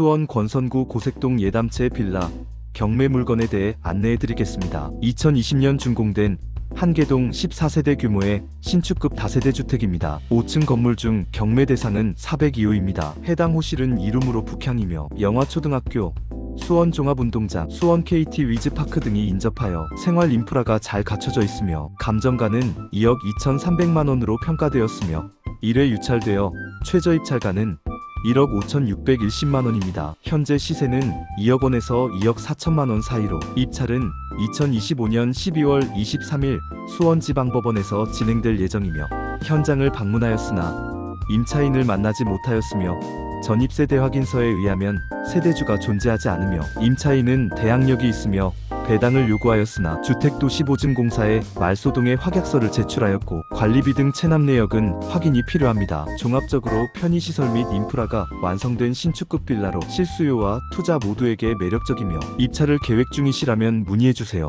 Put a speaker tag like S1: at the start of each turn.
S1: 수원 권선구 고색동 예담채 빌라 경매 물건에 대해 안내해 드리겠습니다. 2020년 준공된 한계동 14세대 규모의 신축급 다세대 주택입니다. 5층 건물 중 경매 대상은 402호입니다. 해당 호실은 이름으로 북향이며 영화초등학교, 수원 종합운동장, 수원 KT 위즈파크 등이 인접하여 생활 인프라가 잘 갖춰져 있으며 감정가는 2억 2,300만 원으로 평가되었으며 1회 유찰되어 최저 입찰가는 1억 5,610만 원입니다. 현재 시세는 2억 원에서 2억 4천만 원 사이로 입찰은 2025년 12월 23일 수원지방법원에서 진행될 예정이며 현장을 방문하였으나 임차인을 만나지 못하였으며 전입세대 확인서에 의하면 세대주가 존재하지 않으며 임차인은 대항력이 있으며 배당을 요구하였으나 주택도시보증공사에 말소동의 확약서를 제출하였고 관리비 등 체납 내역은 확인이 필요합니다. 종합적으로 편의시설 및 인프라가 완성된 신축급 빌라로 실수요와 투자 모두에게 매력적이며 입찰을 계획 중이시라면 문의해주세요.